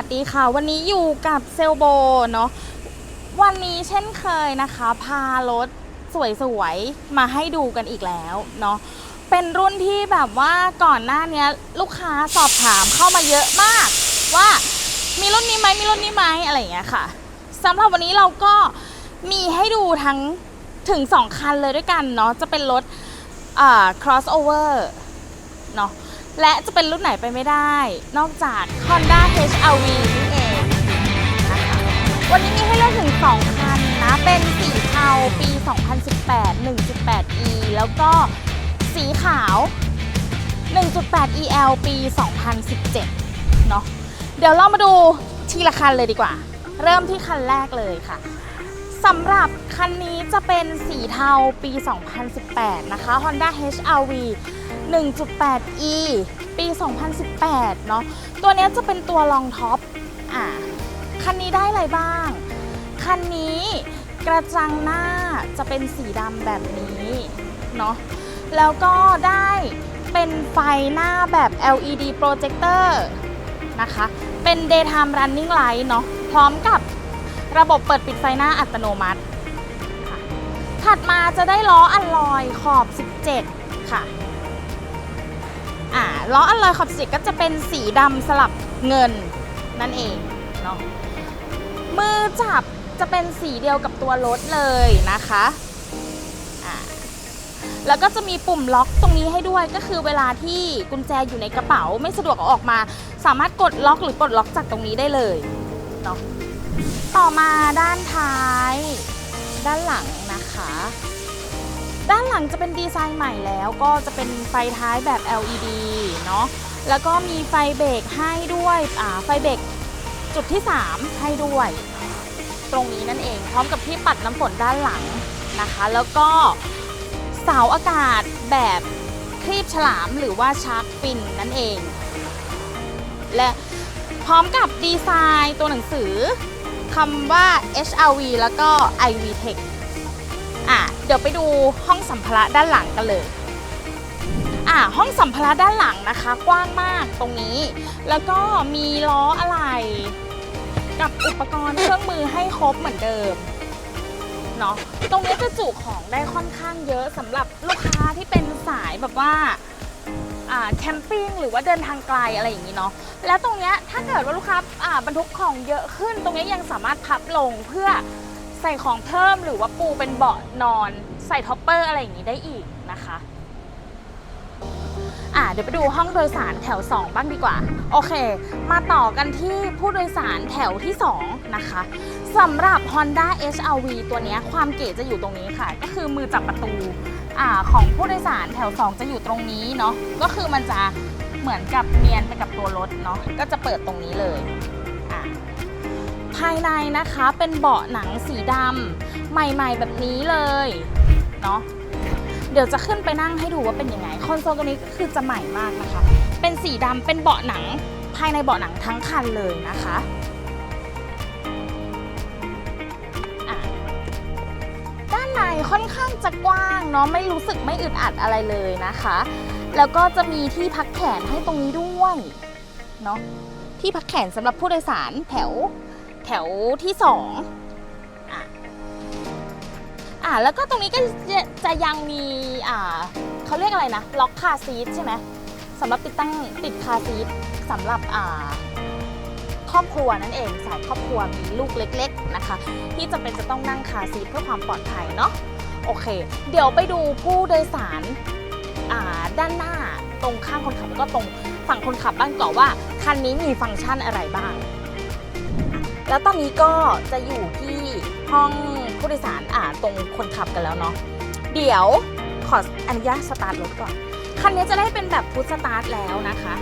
ัสดีค่ะ วันนี้อยู่กับเซลโบเนาะวันนี้เช่นเคยนะคะ พารถสวยๆ มาให้ดูกันอีกแล้วเนาะเป็นรุ่นที่แบบว่าก่อนหน้านี้ลูกค้าสอบถามเข้ามาเยอะมาก ว่ามีรุ่นนี้ไหมมีรุ่นนี้ไหมอะไรอย่างเงี้ยค่ะสำหรับวันนี้เราก็มีให้ดูทั้งถึง 2 คันเลยด้วยกันเนาะจะเป็นรถอ่า crossover เนาะ และจะเป็นรุ่นไหนไปไม่ได้ นอกจาก Honda HR-V นี่เองนะคะวันนี้มีให้เลือกถึง 2 คันนะ เป็นสีเทาปี 2018 1.8e แล้วก็สีขาว 1.8 EL ปี 2017 เนาะเดี๋ยวเรามาดูทีละคันเลยดีกว่า เริ่มที่คันแรกเลยค่ะสำหรับคันนี้จะเป็นสีเทาปี 2018 นะคะ Honda HR-V 1.8e ปี 2018 เนาะตัวนี้จะเป็นตัวรองท็อปอ่าคันนี้ได้อะไรบ้าง คันนี้กระจังหน้าจะเป็นสีดำแบบนี้เนาะแล้วก็ได้เป็นไฟหน้าแบบ LED projector นะคะ เป็น daytime running light เนาะพร้อมกับระบบเปิดปิดไฟหน้าอัตโนมัติ ถัดมาจะได้ล้ออัลลอยขอบ 17 ค่ะ ล้ออัลลอยขอบสิก็จะเป็นสีดำสลับเงินนั่นเองเนาะมือจับจะเป็นสีเดียวกับตัวรถเลยนะคะแล้วก็จะมีปุ่มล็อกตรงนี้ให้ด้วยก็คือเวลาที่กุญแจอยู่ในกระเป๋าไม่สะดวกเอาออกมา สามารถกดล็อกหรือปลดล็อกจากตรงนี้ได้เลยเนาะต่อมาด้านท้าย ด้านหลังนะคะ ด้านหลังจะเป็นดีไซน์ใหม่แล้วก็จะเป็นไฟท้ายแบบ LED เนาะแล้วก็มีไฟเบรกให้ด้วยอ่าไฟเบรกจุดที่ 3 ให้ด้วย ตรงนี้นั่นเอง พร้อมกับที่ปัดน้ำฝนด้านหลังนะคะ แล้วก็เสาอากาศแบบครีบฉลามหรือว่าชาร์กฟินนั่นเอง และพร้อมกับดีไซน์ตัวหนังสือคำว่า HRV แล้วก็ IV Tech อะเดี๋ยวไปดูห้องสัมภาระด้านหลังกันเลยอะห้องสัมภาระด้านหลังนะคะ กว้างมากตรงนี้ แล้วก็มีล้ออะไร กับอุปกรณ์เครื่องมือให้ครบเหมือนเดิมเนาะตรงนี้จะจุของได้ค่อนข้างเยอะสำหรับลูกค้าที่เป็นสายแบบว่าอ่าแคมปิ้งหรือว่าเดินทางไกลอะไรอย่างนี้เนาะแล้วตรงเนี้ยถ้าเกิดว่าลูกค้าอ่าบรรทุกของเยอะขึ้น ตรงนี้ยังสามารถพับลงเพื่อ ใส่ของเพิ่มหรือว่าปูเป็นเบาะนอน ใส่ท็อปเปอร์อะไรอย่างนี้ได้อีกนะคะอ่าเดี๋ยวไปดูห้องโดยสารแถว 2 บ้างดีกว่า โอเค มาต่อกันที่ผู้โดยสารแถวที่ 2 นะคะสำหรับ Honda HRV ตัวนี้ความเก๋จะอยู่ตรงนี้ค่ะ ก็คือมือจับประตูอ่าของผู้โดยสารแถว 2 จะอยู่ตรงนี้เนาะก็คือมันจะเหมือนกับเนียนไปกับตัวรถเนาะก็จะเปิดตรงนี้เลย ภายในนะคะเป็นเบาะหนังสีดำใหม่ ๆ แบบนี้เลยเนาะเดี๋ยวจะขึ้นไปนั่งให้ดูว่าเป็นยังไงคอนโซลตัวนี้ก็คือจะใหม่มากนะคะ เป็นสีดำเป็นเบาะหนังภายในเบาะหนังทั้งคันเลยนะคะอะด้านในค่อนข้างจะกว้างเนาะไม่รู้สึกไม่อึดอัดอะไรเลยนะคะ แล้วก็จะมีที่พักแขนให้ตรงนี้ด้วยเนาะที่พักแขนสำหรับผู้โดยสารแถว แถวที่สองอะอะแล้วก็ตรงนี้ก็จะจะยังมีอ่าเขาเรียกอะไรนะล็อกคาซีทใช่ไหมสำหรับติดตั้งติดคาซีทสำหรับอ่าครอบครัวนั่นเองสายครอบครัวมีลูกเล็ก ๆนะคะ ที่จำเป็นจะต้องนั่งคาซีทเพื่อความปลอดภัยเนาะโอเค เดี๋ยวไปดูผู้โดยสารอ่าด้านหน้าตรงข้างคนขับแล้วก็ตรงฝั่งคนขับบ้างก่อนว่าคันนี้มีฟังก์ชันอะไรบ้าง แล้วตอนนี้ก็จะอยู่ที่ห้องผู้โดยสารอ่าตรงคนขับกันแล้วเนาะเดี๋ยวขออนุญาตสตาร์ทรถก่อน คันนี้จะได้เป็นแบบพุทสตาร์ทแล้วนะคะ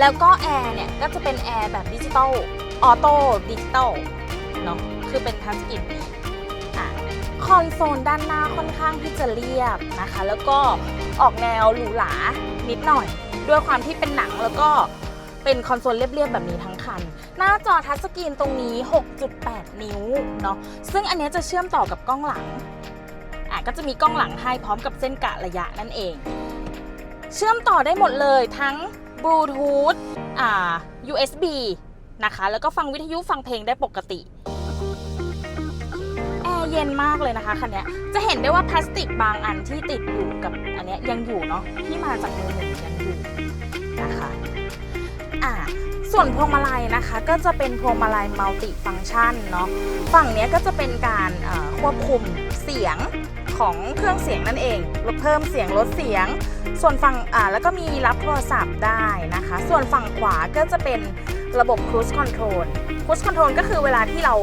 แล้วก็แอร์เนี่ย ก็จะเป็นแอร์แบบดิจิตอลออโต้ดิจิตอลเนาะคือเป็นทัชสกรีนคอนโซลด้านหน้าค่อนข้างที่จะเรียบนะคะ แล้วก็ออกแนวหรูหรานิดหน่อย ด้วยความที่เป็นหนังแล้วก็ เป็นคอนโซลเรียบๆ แบบนี้ทั้งคัน หน้าจอทัชสกรีนตรงนี้ 6.8 นิ้วเนาะซึ่งอันนี้จะเชื่อมต่อกับกล้องหลังอะก็จะมีกล้องหลังให้พร้อมกับเส้นกะระยะนั่นเอง เชื่อมต่อได้หมดเลยทั้งบลูทูธอ่า USB นะคะ แล้วก็ฟังวิทยุฟังเพลงได้ปกติแอร์เย็นมากเลยนะคะคันนี้จะเห็นได้ว่าพลาสติกบางอันที่ติดอยู่กับอันนี้ยังอยู่เนาะที่มาจากมือหนึ่งยังอยู่นะคะ อ่าส่วนพวงมาลัยนะคะก็จะเป็นพวงมาลัยมัลติฟัง c t ชันเนาะฝั่งนี้ก็จะเป็นการควบคุมเสียงของเครื่องเสียงนั่นเองลดเพิ่มเสียงลดเสียง ส่วนฝั่งอ่าแล้วก็มีรับโทรศัพท์ได้นะคะ ส่วนฝั่งขวาก็จะเป็นระบบ cruise control cruise control ก็คือเวลาที่เรา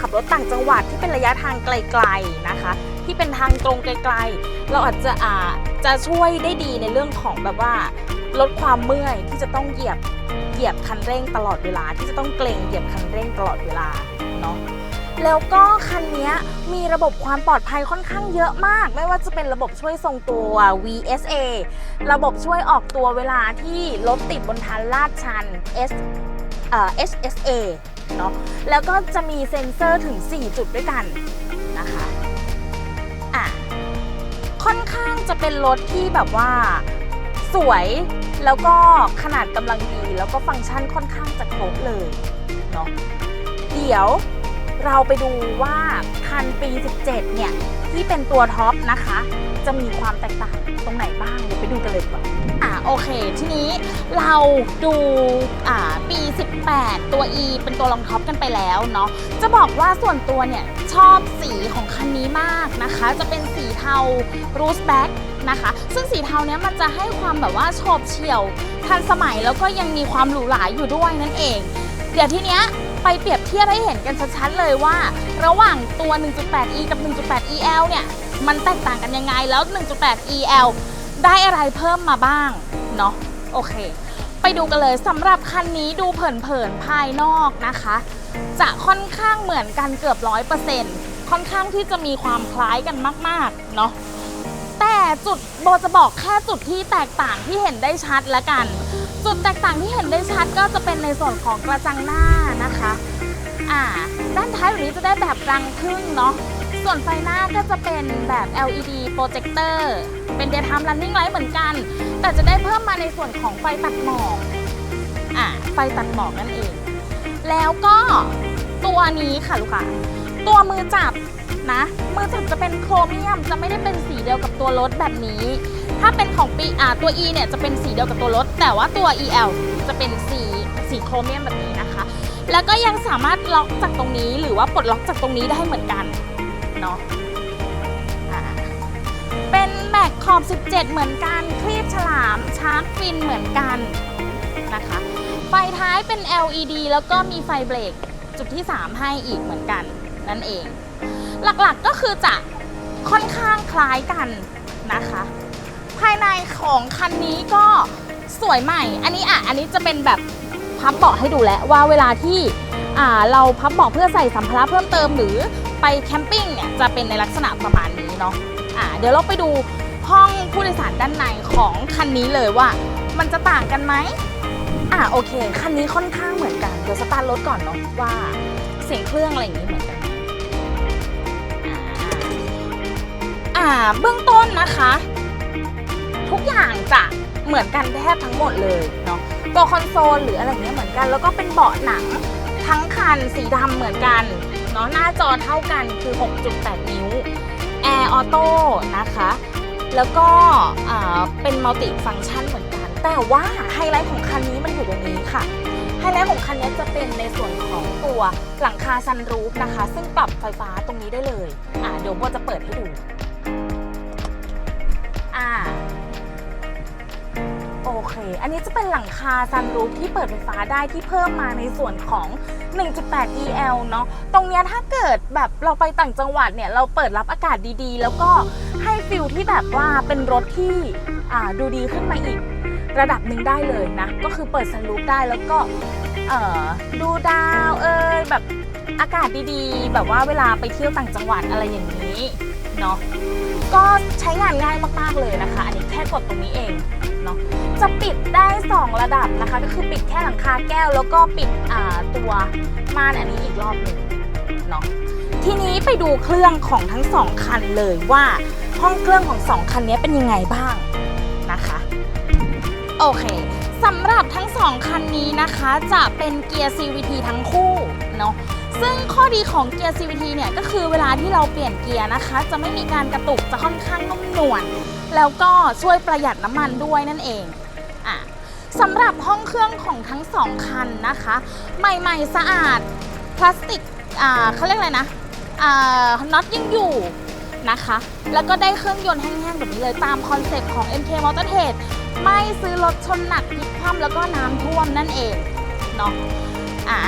ขับรถต่างจังหวัดที่เป็นระยะทางไกลๆนะคะ ที่เป็นทางตรงไกลๆ เราอาจจะอาจะช่วยได้ดีในเรื่องของแบบว่าลดความเมื่อยที่จะต้องเหยียบ เหยียบคันเร่งตลอดเวลาที่จะต้องเกรงเหยียบคันเร่งตลอดเวลาเนาะแล้วก็คันนี้มีระบบความปลอดภัยค่อนข้างเยอะมาก ไม่ว่าจะเป็นระบบช่วยทรงตัว VSA ระบบช่วยออกตัวเวลาที่รถติดบนทางลาดชัน S เอ่อ HSA เนาะแล้วก็จะมีเซ็นเซอร์ถึง 4 จุดด้วยกันนะคะอะค่อนข้างจะเป็นรถที่แบบว่าสวย แล้วก็ขนาดกำลังดีแล้วก็ฟังก์ชันค่อนข้างจะครบเลยเนาะเดี๋ยวเราไปดูว่าคันปี 17 เนี่ย ที่เป็นตัวท็อปนะคะ จะมีความแตกต่างตรงไหนบ้างเดี๋ยวไปดูกันเลยดีกว่าอ่าโอเค ทีนี้เราดูอ่าปี 18 ตัว E เป็นตัวรองท็อปกันไปแล้วเนาะจะบอกว่าส่วนตัวเนี่ย ชอบสีของคันนี้มากนะคะ จะเป็นสีเทารูสแบ็ก นะคะ ซึ่งสีเทาเนี้ยมันจะให้ความแบบว่าโฉบเฉี่ยวทันสมัยแล้วก็ยังมีความหรูหราอยู่ด้วยนั่นเอง เดี๋ยวทีเนี้ยไปเปรียบเทียบให้เห็นกันชัดๆเลยว่า ระหว่างตัว 1.8e กับ 1.8 el เนี่ยมันแตกต่างกันยังไงแล้ว 1.8 el ได้อะไรเพิ่มมาบ้างเนาะโอเค ไปดูกันเลยสำหรับคันนี้ดูเผินๆภายนอกนะคะ จะค่อนข้างเหมือนกันเกือบร้อยเปอร์เซ็นต์ค่อนข้างที่จะมีความคล้ายกันมากๆเนาะ แต่จุดโบจะบอกแค่จุดที่แตกต่างที่เห็นได้ชัดละกัน จุดแตกต่างที่เห็นได้ชัดก็จะเป็นในส่วนของกระจังหน้านะคะอ่าด้านท้ายแบบนี้จะได้แบบรังครึ่งเนาะส่วนไฟหน้าก็จะเป็นแบบ LED โปรเจคเตอร์เป็น daytime running light เหมือนกัน แต่จะได้เพิ่มมาในส่วนของไฟตัดหมอกอ่าไฟตัดหมอกนั่นเอง แล้วก็ตัวนี้ค่ะลูกค้าตัวมือจับ นะ มือจับจะเป็นโครเมียมจะไม่ได้เป็นสีเดียวกับตัวรถแบบนี้ ถ้าเป็นของปีอ่าตัว E เนี่ยจะเป็นสีเดียวกับตัวรถ แต่ว่าตัว EL จะเป็นสีสีโครเมียมแบบนี้นะคะ แล้วก็ยังสามารถล็อกจากตรงนี้ หรือว่าปลดล็อกจากตรงนี้ได้เหมือนกันเนาะเป็นแม็กขอบ 17 เหมือนกันคลีบฉลามชาร์กฟินเหมือนกันนะคะไฟท้ายเป็น LED แล้วก็มีไฟเบรกจุดที่ 3 ให้อีกเหมือนกัน นั่นเอง หลักๆก็คือจะค่อนข้างคล้ายกันนะคะ ภายในของคันนี้ก็สวยใหม่ อันนี้อะ อันนี้จะเป็นแบบพับเบาะให้ดูแล้วว่าเวลาที่อ่าเราพับเบาะเพื่อใส่สัมภาระเพิ่มเติมหรือไปแคมปิ้งเนี่ยจะเป็นในลักษณะประมาณนี้เนาะอ่าเดี๋ยวเราไปดูห้องผู้โดยสารด้านในของคันนี้เลยว่ามันจะต่างกันไหมอ่าโอเค คันนี้ค่อนข้างเหมือนกัน เดี๋ยวสตาร์ทรถก่อนเนาะว่าเสียงเครื่องอะไรอย่างนี้เหมือนกัน เบื้องต้นนะคะ ทุกอย่างจะเหมือนกันแทบทั้งหมดเลยเนาะตัวคอนโซลหรืออะไรเงี้ยเหมือนกัน แล้วก็เป็นเบาะหนังทั้งคันสีดำเหมือนกันเนาะหน้าจอเท่ากันคือ 6.8 นิ้วแอร์ออโต้นะคะ แล้วก็เป็นมัลติฟัง c t ชันเหมือนกัน แต่ว่าไฮไลท์ของคันนี้มันอยู่ตรงนี้ค่ะไฮไลท์ของคันนี้จะเป็นในส่วนของตัวหลังคาซันรูฟนะคะ ซึ่งปรับไฟฟ้าตรงนี้ได้เลย อ่าเดี๋ยวโบจะเปิดให้ดู จะเป็นหลังคาซันรูฟที่เปิดไฟฟ้าได้ที่เพิ่มมาในส่วนของ 1.8 EL เนาะ ตรงเนี้ยถ้าเกิดแบบเราไปต่างจังหวัดเนี่ย เราเปิดรับอากาศดีๆ แล้วก็ให้ฟิลที่แบบว่าเป็นรถที่อ่าดูดีขึ้นมาอีกระดับหนึ่งได้เลยนะ ก็คือเปิดซันรูฟได้แล้วก็เอ่อดูดาวเอยแบบอากาศดีๆ แบบว่าเวลาไปเที่ยวต่างจังหวัดอะไรอย่างนี้ เนาะก็ใช้งานง่ายมากๆเลยนะคะ อันนี้แค่กดตรงนี้เองเนาะจะปิดได้ 2 ระดับนะคะ ก็คือปิดแค่หลังคาแก้ว แล้วก็ปิดตัวม่านอันนี้อีกรอบหนึ่งเนาะทีนี้ไปดูเครื่องของทั้งสองคันเลยว่าห้องเครื่องของสองคันนี้เป็นยังไงบ้างนะคะโอเคสำหรับทั้งสองคันนี้นะคะจะเป็นเกียร์ CVT ทั้งคู่เนาะ ซึ่งข้อดีของเกียร์ CVT เนี่ยก็คือเวลาที่เราเปลี่ยนเกียร์นะคะ จะไม่มีการกระตุกจะค่อนข้างนุ่มนวลแล้วก็ช่วยประหยัดน้ำมันด้วยนั่นเองอะสำหรับห้องเครื่องของทั้งสองคันนะคะ ใหม่ๆสะอาดพลาสติกอ่าเขาเรียกอะไรนะอ่าน็อตยังอยู่นะคะ แล้วก็ได้เครื่องยนต์แห้งๆแบบนี้เลยตามคอนเซ็ปต์ของ MK Motortrade ไม่ซื้อรถชนหนักพลิกคว่ำแล้วก็น้ำท่วมนั่นเองเนาะอ่า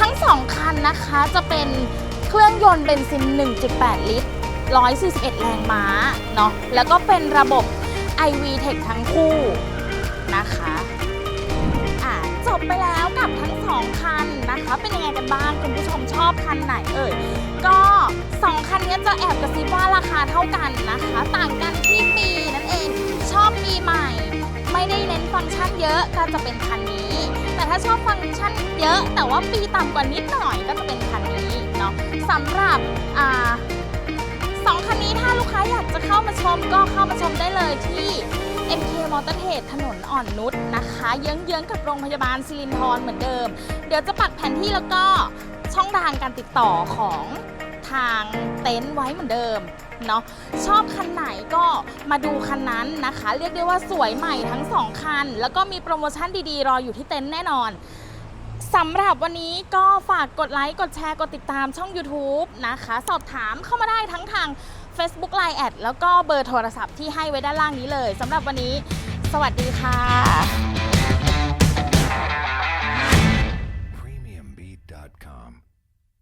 ทั้งสองคันนะคะจะเป็นเครื่องยนต์เบนซิน 1.8 ลิตร 141 แรงม้าเนาะแล้วก็เป็นระบบ iV Tech ทั้งคู่นะคะอ่าจบไปแล้วกับทั้งสองคันนะคะ เป็นยังไงกันบ้างคุณผู้ชมชอบคันไหนเอ่ยก็สองคันนี้จะแอบกระซิบว่าราคาเท่ากันนะคะ ต่างกันที่ปีนั่นเอง ไม่ได้เน้นฟังก์ชันเยอะก็จะเป็นคันนี้ แต่ถ้าชอบฟังก์ชันเยอะ แต่ว่าปีต่ำกว่านิดหน่อยก็จะเป็นคันนี้เนาะสำหรับอ่าสองคันนี้ถ้าลูกค้าอยากจะเข้ามาชมก็เข้ามาชมได้เลยที่ MK m o t o r t r a d e ถนนอ่อนนุชนะคะ เยื้องๆกับโรงพยาบาลสิรินทรเหมือนเดิม เดี๋ยวจะปักแผนที่แล้วก็ช่องทางการติดต่อของทางเต็นท์ไว้เหมือนเดิม เนาะชอบคันไหนก็มาดูคันนั้นนะคะ เรียกได้ว่าสวยใหม่ทั้งสองคัน แล้วก็มีโปรโมชั่นดีๆ รออยู่ที่เต็นท์แน่นอนสำหรับวันนี้ก็ฝากกดไลค์ กดแชร์ กดติดตามช่อง YouTube นะคะ สอบถามเข้ามาได้ทั้งทาง Facebook Line แอดแล้วก็เบอร์โทรศัพท์ที่ให้ไว้ด้านล่างนี้เลยสำหรับวันนี้ สวัสดีค่ะ